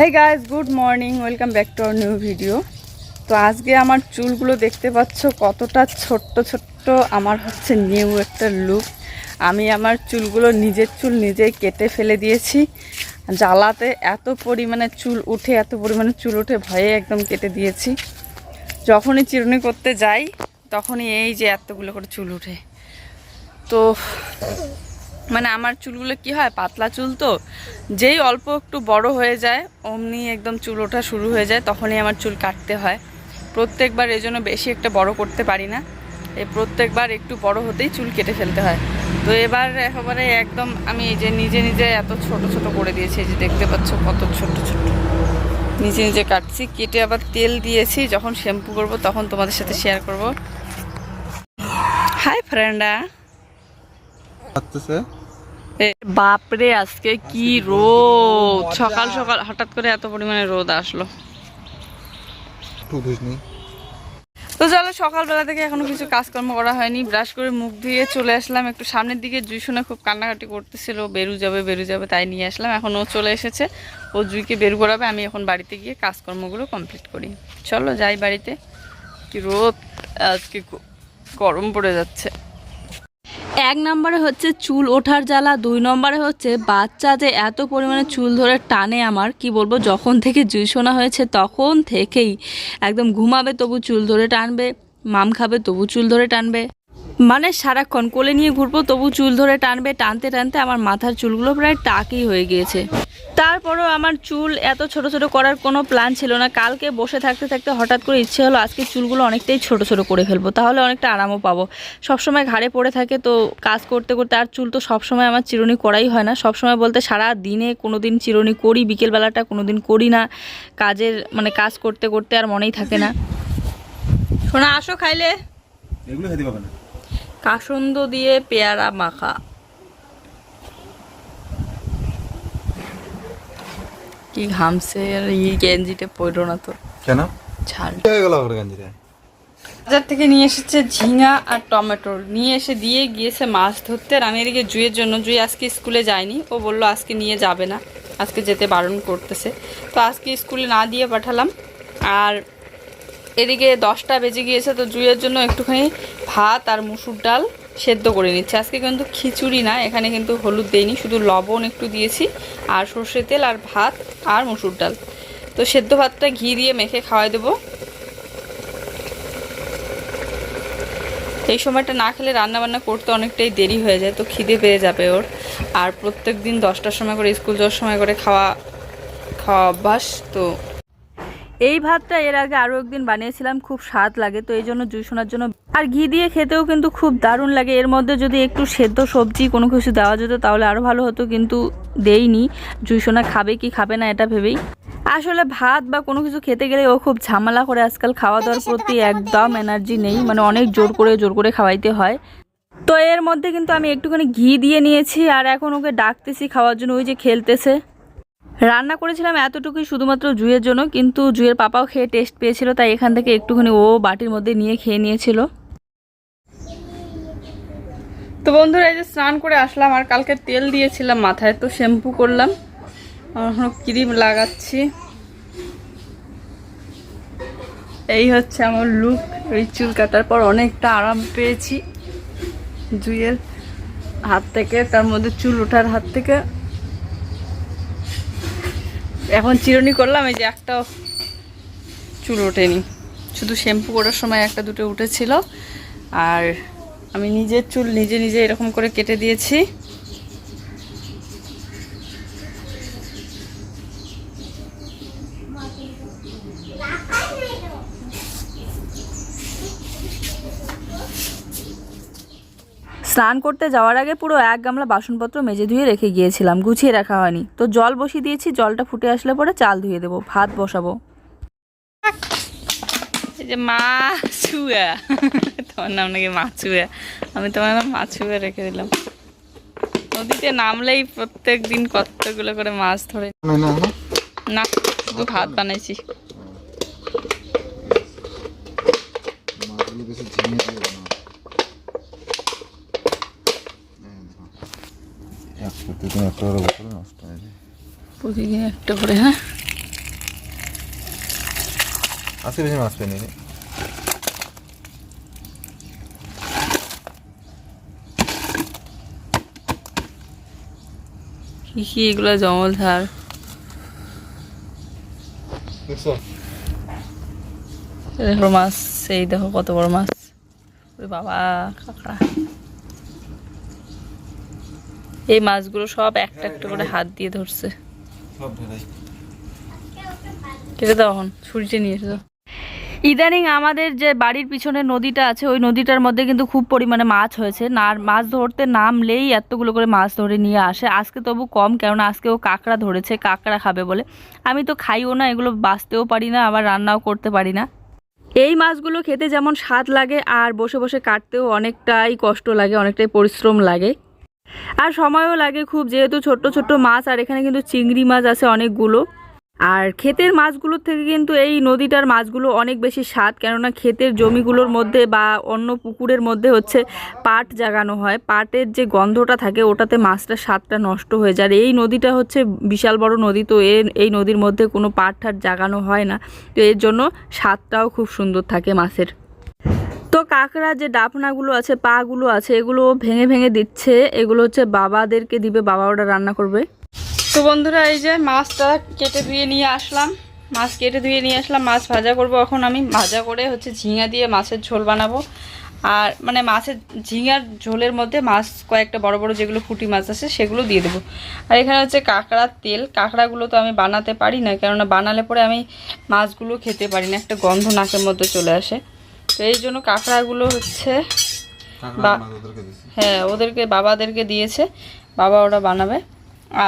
হ্যাঁ guys good morning welcome back to our new video তো আজকে আমার চুলগুলো দেখতে পাচ্ছ কতটা ছোট্ট ছোট্ট, আমার হচ্ছে নিউ একটা লুক আমি আমার চুলগুলো নিজের চুল নিজেই কেটে ফেলে দিয়েছি। জ্বালাতে এত পরিমাণে চুল উঠে, এত পরিমাণে চুল উঠে ভয়ে একদম কেটে দিয়েছি। যখনই চিরুনি করতে যাই, তখনই এই যে এতগুলো করে চুল উঠে। তো মানে আমার চুলগুলো কি হয়, পাতলা চুল তো, যেই অল্প একটু বড় হয়ে যায়, অমনি একদম চুল ওঠা শুরু হয়ে যায়, তখনই আমার চুল কাটতে হয়। প্রত্যেকবার এই জন্য বেশি একটা বড় করতে পারি না এই প্রত্যেকবার একটু বড় হতেই চুল কেটে ফেলতে হয়। তো এবার একেবারে একদম আমি এই যে নিজে নিজে এত ছোট ছোট করে দিয়েছি যে দেখতে পাচ্ছ কত ছোট ছোট। নিজে নিজে কাটছি, কেটে আবার তেল দিয়েছি, যখন শ্যাম্পু করব তখন তোমাদের সাথে শেয়ার করব। হাই ফ্রেন্ডা বাপরে আজকে কি রোদ। সকাল সকাল হঠাৎ করে এত পরিমাণে রোদ আসলো। তো চলো সকালবেলা থেকে এখনও কিছু কাজকর্ম করা হয়নি। ব্রাশ করে মুখ ধুয়ে চলে আসলাম। একটু সামনের দিকে জুই শুনে খুব কান্নাকাটি করতেছিল। বেরু যাবে বেরু যাবে তাই নিয়ে আসলাম। এখন ও চলে এসেছে। ও জুইকে বের করাবে। আমি এখন বাড়িতে গিয়ে কাজকর্মগুলো কমপ্লিট করি। চলো যাই বাড়িতে। কি রোদ। আজকে গরম পড়ে যাচ্ছে। এক নম্বরে হচ্ছে চুল ওঠার জ্বালা, দুই নম্বরে হচ্ছে বাচ্চা যে এত পরিমাণে চুল ধরে টানে আমার, কি বলব, যখন থেকে জুই শোনা হয়েছে তখন থেকেই একদম ঘুমাবে তবু চুল ধরে টানবে, মাম খাবে তবু চুল ধরে টানবে। মানে সারাক্ষণ কোলে নিয়ে ঘুরবো, তবু চুল ধরে টানবে, টানতে টানতে আমার মাথার চুলগুলো প্রায় টাকই হয়ে গিয়েছে। তারপরও আমার চুল এত ছোট ছোট করার কোনো প্ল্যান ছিল না। কালকে বসে থাকতে থাকতে হঠাৎ করে ইচ্ছে হলো আজকে চুলগুলো অনেকটাই ছোট ছোট করে ফেলব। তাহলে অনেকটা আরামও পাবো। সবসময় ঘাড়ে পড়ে থাকে তো কাজ করতে করতে আর চুল তো সবসময় আমার চিরুনি করাই হয় না। সবসময় বলতে সারা দিনে কোনো দিন চিরুনি করি, বিকেলবেলাটা কোনো দিন করি না। কাজের মানে কাজ করতে করতে আর মনেই থাকে না। শোনা আসো খাইলে। এগুলো খেতে পাবে না। কাসন্দ দিয়ে পেয়ারা মাখা। কি ঘামছে এই গেঞ্জিটা পরো না তো। কেন? ছাড়। হয়ে গেল ওর গঞ্জিতে বাজার থেকে নিয়ে এসেছে ঝিঙা আর টমেটো। নিয়ে এসে দিয়ে গিয়েছে মাছ ধরতে আর আমি এদিকে জুয়ের জন্য জুই আজকে স্কুলে যায়নি। ও বলল আজকে নিয়ে যাবে না আজকে যেতে বারণ করতেছে। তো আজকে স্কুলে না দিয়ে পাঠালাম। আর এদিকে দশটা বেজে গিয়েছে, তো জুইয়ের জন্য একটুখানি ভাত আর মুসুর ডাল সেদ্ধ করে নিচ্ছে। আজকে কিন্তু খিচুড়ি না, এখানে কিন্তু হলুদ দেইনি, শুধু লবণ একটু দিয়েছি, আর সর্ষে তেল আর ভাত আর মুসুর ডাল। তো সেদ্ধ ভাতটা ঘি দিয়ে মেখে খাওয়াই দেবো। এই সময়টা না খেলে রান্না বান্না করতে অনেকটাই দেরি হয়ে যায়, তো খিদে পেয়ে যাবে ওর। আর প্রত্যেক দিন দশটার সময় করে, স্কুল যাওয়ার সময় করে খাওয়া খাওয়া অভ্যাস, তো এই ভাতটা এর আগে আরও একদিন বানিয়েছিলাম, খুব স্বাদ লাগে, তো এই জন্য জুই শোনার জন্য। আর ঘি দিয়ে খেতেও কিন্তু খুব দারুণ লাগে, এর মধ্যে যদি একটু সেদ্ধ সবজি কোনো কিছু দেওয়া যেত তাহলে আরও ভালো হতো, কিন্তু দেইনি। জুই সোনা খাবে কি খাবে না এটা ভেবেই। আসলে ভাত বা কোনো কিছু খেতে গেলে ও খুব ঝামেলা করে আজকাল খাওয়া দাওয়ার প্রতি একদম এনার্জি নেই মানে অনেক জোর করে জোর করে খাওয়াইতে হয়। তো এর মধ্যে কিন্তু আমি একটুখানি ঘি দিয়ে নিয়েছি, আর এখন ওকে ডাকতেছি খাওয়ার জন্য, ওই যে খেলতেছে। রান্না করেছিলাম এতটুকুই শুধুমাত্র জুয়ের জন্য, কিন্তু জুয়ের পাপাও খেয়ে টেস্ট পেয়েছিল, তাই এখান থেকে একটুখানি ও বাটির মধ্যে নিয়ে খেয়ে নিয়েছিল। তো বন্ধুরা, এই যে স্নান করে আসলাম, আর কালকে তেল দিয়েছিলাম মাথায়, তো শ্যাম্পু করলাম। ক্রিম লাগাচ্ছি। এই হচ্ছে আমার লুক ওই চুল কাটার পর অনেকটা আরাম পেয়েছি জুয়ের হাত থেকে, তার মধ্যে চুল ওঠার হাত থেকে। এখন চিরুনি করলাম, এই যে একটা চুল ওঠেনি। শুধু শ্যাম্পু করার সময় একটা দুটো উঠেছিল। আর আমি নিজের চুল নিজে নিজে এরকম করে কেটে দিয়েছি। স্নান করতে যাওয়ার আগে পুরো এক গামলা বাসনপত্র মেজে ধুয়ে রেখে গিয়েছিলাম গুছিয়ে রাখা হয়নি। তো জল বসিয়ে দিয়েছি জলটা ফুটে আসলে পরে চাল ধুয়ে দেবো ভাত বসাবো। এই যে মাছুয়া তোমার নাম নাকি মাছুয়া আমি তোমার নাম মাছুয়া রেখে দিলাম। নদীতে নামলেই প্রত্যেক দিন কতগুলো করে মাছ ধরে না না না। না শুধু ভাত বানাইছি। প্রতিদিন একটা করে বছরে নষ্ট হয়ে যায়। প্রতিদিন একটা করে হ্যাঁ? আজকে বেশি মাছ পেয়ে কি কি এগুলো জঙ্গল ধার? দেখো মাছ এই দেখো কত বড় মাছ। বাবা কাঁকড়া। এই মাছগুলো সব একটা একটা করে হাত দিয়ে ধরছে। কেটে দাও এখন নিয়ে এসো। ইদানিং আমাদের যে বাড়ির পিছনে নদীটা আছে, ওই নদীটার মধ্যে কিন্তু খুব পরিমাণে মাছ হয়েছে। না মাছ ধরতে নামলেই এতগুলো করে মাছ ধরে নিয়ে আসে। আজকে তবু কম, কেননা আজকে ও কাঁকড়া ধরেছে, কাঁকড়া খাবে বলে। আমি তো খাইও না, এগুলো বাঁচতেও পারি না, আবার রান্নাও করতে পারি না। এই মাছগুলো খেতে যেমন স্বাদ লাগে, আর বসে বসে কাটতেও অনেকটাই কষ্ট লাগে, অনেকটাই পরিশ্রম লাগে। আর সময়ও লাগে খুব, যেহেতু ছোট্ট ছোট্ট মাছ, আর এখানে কিন্তু চিংড়ি মাছ আছে অনেকগুলো। আর ক্ষেতের মাছগুলোর থেকে কিন্তু এই নদীটার মাছগুলো অনেক বেশি স্বাদ, কেননা ক্ষেতের জমিগুলোর মধ্যে বা অন্য পুকুরের মধ্যে হচ্ছে পাট জাগানো হয়। পাটের যে গন্ধটা থাকে, ওটাতে মাছটার স্বাদটা নষ্ট হয়ে যায়। এই নদীটা হচ্ছে বিশাল বড় নদী, তো এর, এই নদীর মধ্যে কোনো পাট ঠাট জাগানো হয় না। তো এর জন্য স্বাদটাও খুব সুন্দর থাকে মাছের। তো কাঁকড়া যে ডাফনাগুলো আছে, পাগুলো আছে, এগুলো ভেঙে ভেঙে দিচ্ছে। এগুলো হচ্ছে বাবাদেরকে দিবে, বাবা ওটা রান্না করবে। তো বন্ধুরা, এই যে মাছটা কেটে ধুয়ে নিয়ে আসলাম। মাছ কেটে ধুয়ে নিয়ে আসলাম, মাছ ভাজা করব এখন আমি। ভাজা করে হচ্ছে ঝিঙা দিয়ে মাছের ঝোল বানাবো। আর মানে মাছের ঝিঙার ঝোলের মধ্যে মাছ কয়েকটা বড় বড় যেগুলো পুঁটি মাছ আছে, সেগুলো দিয়ে দেবো। আর এখানে হচ্ছে কাঁকড়ার তেল। কাঁকড়াগুলো তো আমি বানাতে পারি না, কেননা বানালে পরে আমি মাছগুলো খেতে পারি না, একটা গন্ধ নাকের মধ্যে চলে আসে। তো এই জন্য কাঁকড়াগুলো হচ্ছে হ্যাঁ ওদেরকে বাবাদেরকে দিয়েছে। বাবা ওরা বানাবে।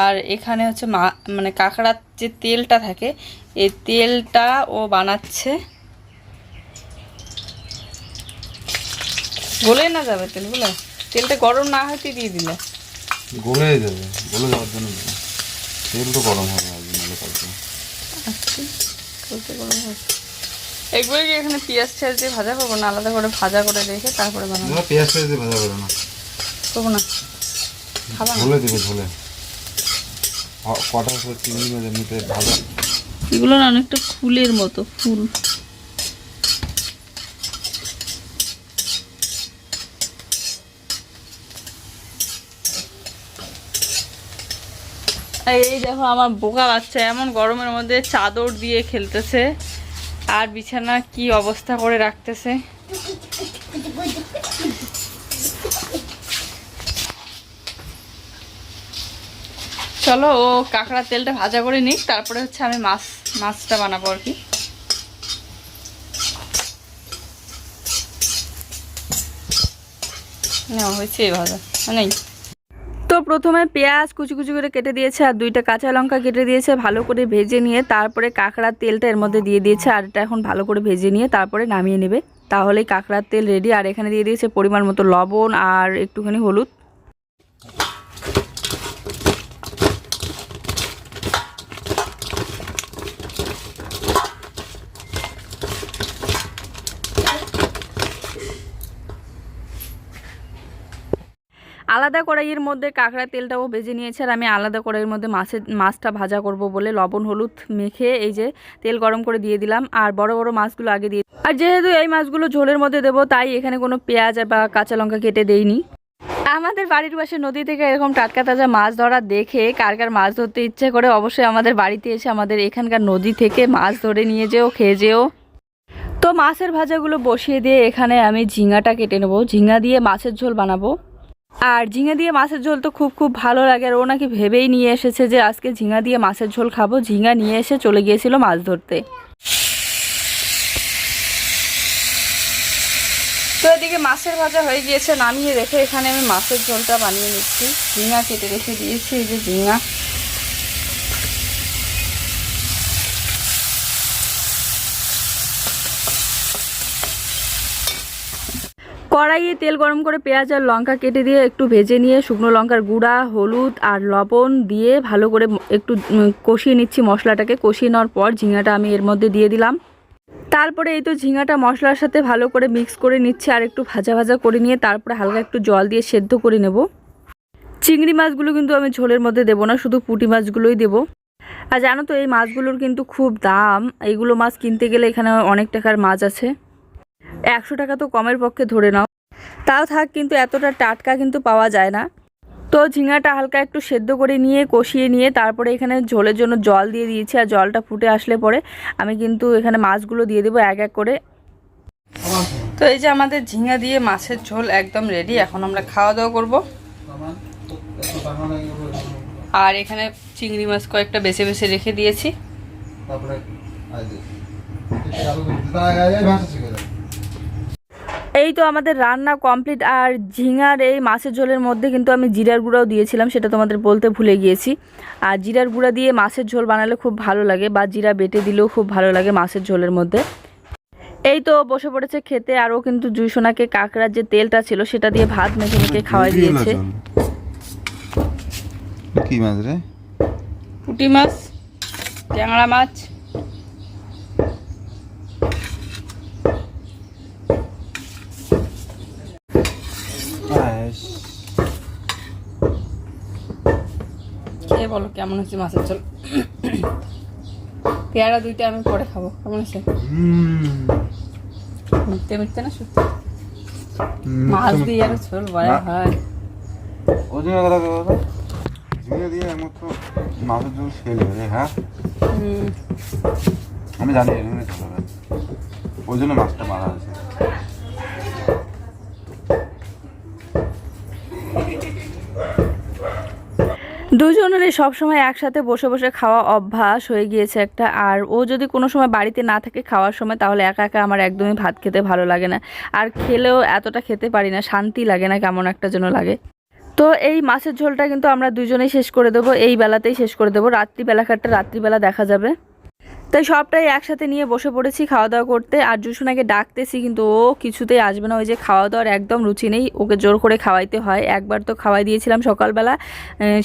আর এখানে হচ্ছে মা মানে কাঁকড়ার যে তেলটা থাকে এই তেলটা ও বানাচ্ছে। গলে না যাবে তেলগুলো তেলটা গরম না হতে দিয়ে দিলে। গলে যাবে গলে যাওয়ার জন্য তেল তো গরম হবে আজ নাহলে কালকে। আচ্ছা গরম হবে। এগুলো কি এখানে পেঁয়াজ ছেড়ে দিয়ে ভাজা করব না? আলাদা করে ভাজা করে রেখে তারপরে বানাবো। না পেঁয়াজ দিয়ে ভাজা করে না। করব না। ঝোলে দিবে ঝোলে কটা করে চিংড়ি মাছ এমনিতে ভাজা? এগুলো না অনেকটা ফুলের মতো ফুল। এই দেখো আমার বোকা বাচ্চা এমন গরমের মধ্যে চাদর দিয়ে খেলতেছে। আর বিছানা কি অবস্থা করে রাখতেছে? চলো, ও কাঁকড়া তেলটা ভাজা করে নিক, তারপরে হচ্ছে আমি মাছ, মাছটা বানাবো আর কি। না হয়েছে ভাজা। নেই? প্রথমে পেঁয়াজ কুচি কুচি করে কেটে দিয়েছে আর দুইটা কাঁচা লঙ্কা কেটে দিয়েছে, ভালো করে ভেজে নিয়ে তারপরে কাঁকড়ার তেলটা এর মধ্যে দিয়ে দিয়েছে আর এটা এখন ভালো করে ভেজে নিয়ে তারপরে নামিয়ে নেবে। তাহলেই কাঁকড়ার তেল রেডি আর এখানে দিয়ে দিয়েছে পরিমাণ মতো লবণ আর একটুখানি হলুদ। আলাদা কড়াইয়ের মধ্যে কাঁকড়া তেলটাও ভেজে নিয়েছে আর আমি আলাদা কড়াইয়ের মধ্যে মাছের মাছটা ভাজা করব বলে লবণ, হলুদ মেখে এই যে তেল গরম করে দিয়ে দিলাম আর বড় বড় মাছগুলো আগে দিয়ে আর যেহেতু এই মাছগুলো ঝোলের মধ্যে দেবো, তাই এখানে কোনো পেঁয়াজ বা কাঁচা লঙ্কা কেটে দেইনি। আমাদের বাড়ির পাশে নদী থেকে এরকম টাটকা তাজা মাছ ধরা দেখে কার কার মাছ ধরতে ইচ্ছে করে অবশ্যই আমাদের বাড়িতে এসে আমাদের এখানকার নদী থেকে মাছ ধরে নিয়ে যেও, খেয়ে যেও। তো মাছের ভাজাগুলো বসিয়ে দিয়ে এখানে আমি ঝিঙাটা কেটে নেব। ঝিঙা দিয়ে মাছের ঝোল বানাবো। আর ঝিঙে দিয়ে মাছের ঝোল তো খুব খুব ভালো লাগে। আর ও নাকি ভেবেই নিয়ে এসেছে যে আজকে ঝিঙা দিয়ে মাছের ঝোল খাব। ঝিঙা নিয়ে এসে চলে গিয়েছিল মাছ ধরতে। তো এদিকে মাছের ভাজা হয়ে গিয়েছে। নামিয়ে রেখে এখানে আমি মাছের ঝোলটা বানিয়ে নিচ্ছি। ঝিঙা কেটে রেখে দিয়েছি। এই যে ঝিঙা। কড়াইয়ে তেল গরম করে পেঁয়াজ আর লঙ্কা কেটে দিয়ে একটু ভেজে নিয়ে শুকনো লঙ্কার গুঁড়া, হলুদ আর লবণ দিয়ে ভালো করে একটু কষিয়ে নিচ্ছি মশলাটাকে। কষিয়ে নেওয়ার পর ঝিঙাটা আমি এর মধ্যে দিয়ে দিলাম। তারপরে এই তো ঝিঙাটা মশলার সাথে ভালো করে মিক্স করে নিচ্ছি আর একটু ভাজা ভাজা করে নিয়ে তারপরে হালকা একটু জল দিয়ে সেদ্ধ করে নেব। চিংড়ি মাছগুলো কিন্তু আমি ঝোলের মধ্যে দেবো না, শুধু পুঁটি মাছগুলোই দেবো। আর জানো তো এই মাছগুলোর কিন্তু খুব দাম। এইগুলো মাছ কিনতে গেলে এখানে অনেক টাকার মাছ আছে। একশো টাকা তো কমের পক্ষে ধরে নাও। তাও থাক, কিন্তু এতটা টাটকা কিন্তু পাওয়া যায় না। তো ঝিঙাটা হালকা একটু সেদ্ধ করে নিয়ে, কষিয়ে নিয়ে, তারপরে এখানে ঝোলের জন্য জল দিয়ে দিয়েছি আর জলটা ফুটে আসলে পরে আমি কিন্তু এখানে মাছগুলো দিয়ে দেবো এক এক করে। তো এই যে আমাদের ঝিঙা দিয়ে মাছের ঝোল একদম রেডি এখন আমরা খাওয়া দাওয়া করব। আর এখানে চিংড়ি মাছ কয়েকটা বেছে বেছে রেখে দিয়েছি তারপরে ভাষা শিখে যাবে এই তো আমাদের রান্না কমপ্লিট আর ঝিঙার এই মাছের ঝোলের মধ্যে কিন্তু আমি জিরার গুঁড়াও দিয়েছিলাম সেটা তোমাদের বলতে ভুলে গিয়েছি। আর জিরার গুঁড়া দিয়ে মাছের ঝোল বানালে খুব ভালো লাগে বা জিরা বেটে দিলেও খুব ভালো লাগে মাছের ঝোলের মধ্যে। এই তো বসে পড়েছে খেতে আরও কিন্তু জুইসোনাকে কাঁকড়ার যে তেলটা ছিল সেটা দিয়ে ভাত মেখে মেখে খাওয়াই দিয়েছে। কি মাছ রে? পুঁটি মাছ ট্যাংরা মাছ খেয়ে বলো কেমন হচ্ছে মাছের ঝোল? পেয়ারা দুইটা আমি পরে খাব কেমন হচ্ছে মিথ্যে মিথ্যে না সত্যি? মাছ দিয়ে আর ঝোল বড় হয়। কথা একমাত্র মাছের হ্যাঁ আমি জানি ওই জন্য মাছটা মারা আছে দুজনেরই সবসময় একসাথে বসে বসে খাওয়া অভ্যাস হয়ে গিয়েছে একটা। আর ও যদি কোনো সময় বাড়িতে না থাকে খাওয়ার সময়, তাহলে একা একা আমার একদমই ভাত খেতে ভালো লাগে না। আর খেলেও এতটা খেতে পারি না, শান্তি লাগে না কেমন একটা জন্য লাগে। তো এই মাছের ঝোলটা কিন্তু আমরা দুজনেই শেষ করে দেবো, এই বেলাতেই শেষ করে দেবো। রাত্রিবেলা কাটটা রাত্রিবেলা দেখা যাবে। তাই সবটাই একসাথে নিয়ে বসে পড়েছি খাওয়া দাওয়া করতে। আর জুসুনাকে ডাকতেছি, কিন্তু ও কিছুতেই আসবে না। ওই যে খাওয়া দাওয়ার একদম রুচি নেই। ওকে জোর করে খাওয়াইতে হয়। একবার তো খাওয়াই দিয়েছিলাম সকালবেলা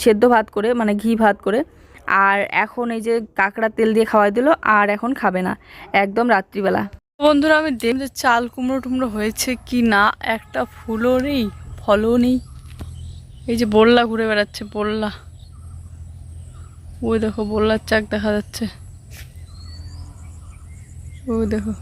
সেদ্ধ ভাত করে মানে ঘি ভাত করে। আর এখন এই যে কাঁকড়া তেল দিয়ে খাওয়াই দিল, আর এখন খাবে না। একদম রাত্রিবেলা। বন্ধুরা, আমি দেখলাম যে চাল কুমড়ো টুমড়ো হয়েছে কি না। একটা ফুলও নেই, ফলও নেই। এই যে বললা ঘুরে বেড়াচ্ছে বললা ওই দেখো বললার চাক দেখা যাচ্ছে। ওই দেখো।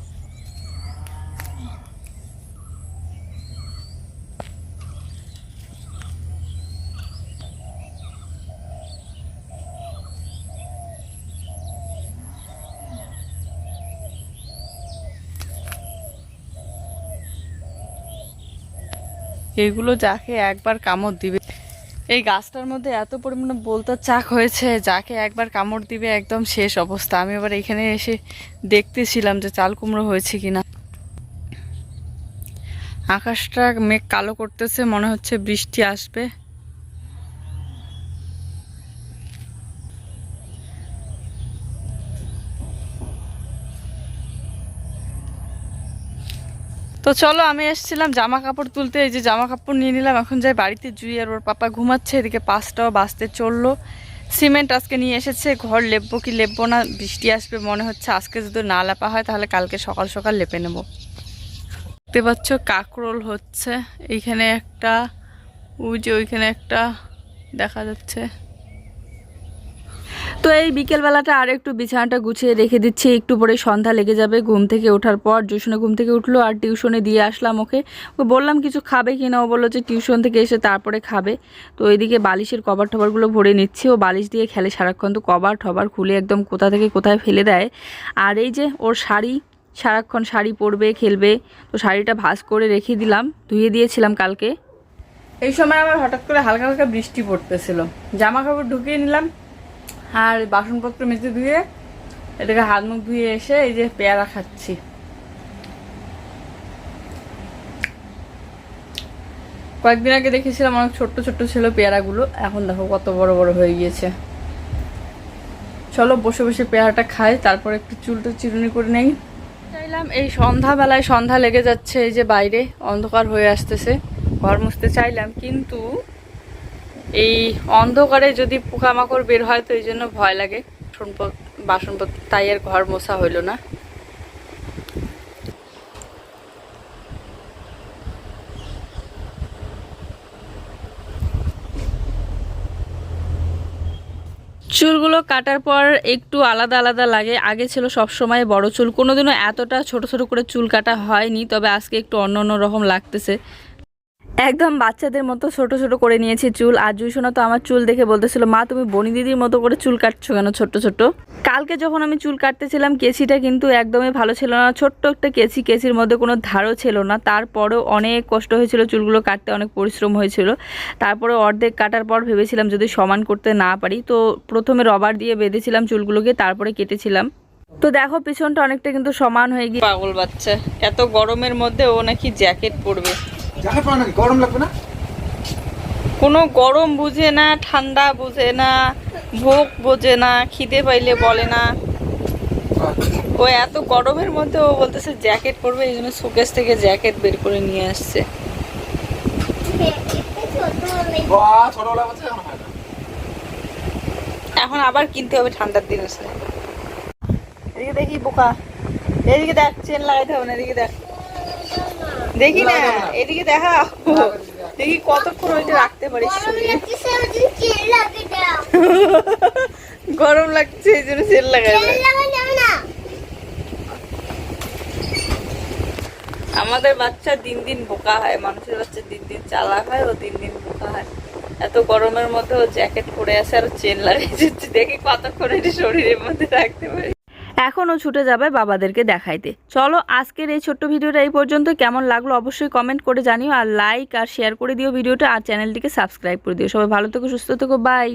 এগুলো যাকে একবার কামড় দিবে এই গাছটার মধ্যে এত পরিমাণে বলতার চাক হয়েছে, যাকে একবার কামড় দিবে একদম শেষ অবস্থা। আমি আবার এখানে এসে দেখতেছিলাম যে চাল কুমড়ো হয়েছে কিনা। আকাশটা মেঘ কালো করতেছে, মনে হচ্ছে বৃষ্টি আসবে। তো চলো, আমি এসেছিলাম জামা কাপড় তুলতে, এই যে জামা কাপড় নিয়ে নিলাম। এখন যাই বাড়িতে, জুই আর ওর পাপা ঘুমাচ্ছে, এদিকে পাঁচটাও বাঁচতে চলল। সিমেন্ট আজকে নিয়ে এসেছে, ঘর লেপবো কি লেপবো না, বৃষ্টি আসবে মনে হচ্ছে। আজকে যদি না লেপা হয়, তাহলে কালকে সকাল সকাল লেপে নেব। দেখতে পাচ্ছ, কাকরোল হচ্ছে। এইখানে একটা, ওই যে ওইখানে একটা দেখা যাচ্ছে। তো এই বিকেলবেলাটা আর একটু বিছানাটা গুছিয়ে রেখে দিচ্ছি। একটু পরে সন্ধ্যা লেগে যাবে। ঘুম থেকে ওঠার পর টিউশনে ঘুম থেকে উঠল আর টিউশনে দিয়ে আসলাম ওকে। বললাম, কিছু খাবে কি না? ও বলল যে, টিউশন থেকে এসে তারপরে খাবে। তো ওইদিকে বালিশের কভার টভারগুলো ভরে নিচ্ছি। ও বালিশ দিয়ে খেলে সারাক্ষণ তো কভার টভার খুলে একদম কোথা থেকে কোথায় ফেলে দেয়। আর এই যে ওর শাড়ি, সারাক্ষণ শাড়ি পরবে, খেলবে, তো শাড়িটা ভাঁজ করে রেখে দিলাম। ধুয়ে দিয়েছিলাম কালকে। এই সময় আবার হঠাৎ করে হালকা হালকা বৃষ্টি পড়তেছিল। জামা কাপড় ঢুকিয়ে নিলাম। আর বাসনপত্র মেজে ধুয়ে এটাকে হাত মুখ ধুয়ে এসে এই যে পেয়ারা খাচ্ছি। কয়েকদিন আগে দেখেছিলাম অনেক ছোট্ট ছোট্ট ছিল পেয়ারাগুলো, এখন দেখো কত বড় বড় হয়ে গিয়েছে। চলো বসে বসে পেয়ারাটা খাই, তারপর একটু চুলটা চিরুনি করে নেই। চাইলাম এই সন্ধ্যাবেলায়, সন্ধ্যা লেগে যাচ্ছে এই যে বাইরে, অন্ধকার হয়ে আসতেছে, ঘর মুছতে চাইলাম, কিন্তু এই অন্ধকারে যদি পোকামাকড় বের হয় তো এই জন্য ভয় লাগে। বাসনপত্র তাই আর ঘর মোছা হইল না। চুলগুলো কাটার পর একটু আলাদা আলাদা লাগে। আগে ছিল সব সময় বড় চুল। কোনোদিনও এতটা ছোট ছোট করে চুল কাটা হয়নি, তবে আজকে একটু অন্য অন্য রকম লাগতেছে। একদম বাচ্চাদের মতো ছোট ছোট করে নিয়েছি চুল। আর জুইসোনা তো আমার চুল দেখে বলতেছিল, মা, তুমি বনি দিদির মতো করে চুল কাটছো কেন ছোট্ট ছোট কালকে যখন আমি চুল কাটতেছিলাম, কেচিটা কিন্তু একদমই ভালো ছিল না। ছোট্ট একটা কেচি, কেচির মধ্যে কোনো ধারও ছিল না। তারপরেও অনেক কষ্ট হয়েছিল চুলগুলো কাটতে, অনেক পরিশ্রম হয়েছিল। তারপরে অর্ধেক কাটার পর ভেবেছিলাম যদি সমান করতে না পারি, তো প্রথমে রবার দিয়ে বেঁধেছিলাম চুলগুলোকে, তারপরে কেটেছিলাম। তো দেখো, পিছনটা অনেকটা কিন্তু সমান হয়ে গিয়ে পাগল বাচ্চা। এত গরমের মধ্যে ও নাকি জ্যাকেট পরবে। জানে পাও নাকি গরম লাগবে না? কোনো গরম বুঝে না ঠান্ডা বুঝে না ভোগ বোঝে না খিদে পাইলে বলে না। ও এত গরমের মধ্যে ও বলতেছে জ্যাকেট পরবে এই জন্য শোকেস থেকে জ্যাকেট বের করে নিয়ে আসছে। এখন আবার কিনতে হবে ঠান্ডার দিন আসলে এদিকে দেখি বোকা এদিকে দেখ চেন লাগাইতে হবে না এদিকে দেখ। দেখি না এদিকে দেখা দেখি কতক্ষণ ওইটা রাখতে পারিস শরীরে। গরম লাগছে এই জন্য সেল লাগাই আমাদের বাচ্চা দিন দিন বোকা হয় মানুষের বাচ্চা দিন দিন চালাক হয় ও দিন দিন বোকা হয়। এত গরমের মধ্যে ও জ্যাকেট পরে আছে আর চেন লাগিয়ে দেখি কতক্ষণ এটা শরীরের মধ্যে রাখতে পারি। এখনও ছুটে যাবে বাবাদেরকে দেখাইতে। চলো আজকের এই ছোট্ট ভিডিওটা এই পর্যন্ত। কেমন লাগল অবশ্যই কমেন্ট করে জানিও আর লাইক আর শেয়ার করে দিও ভিডিওটা আর চ্যানেলটিকে সাবস্ক্রাইব করে দিও। সবাই ভালো থেকো, সুস্থ থেকো বাই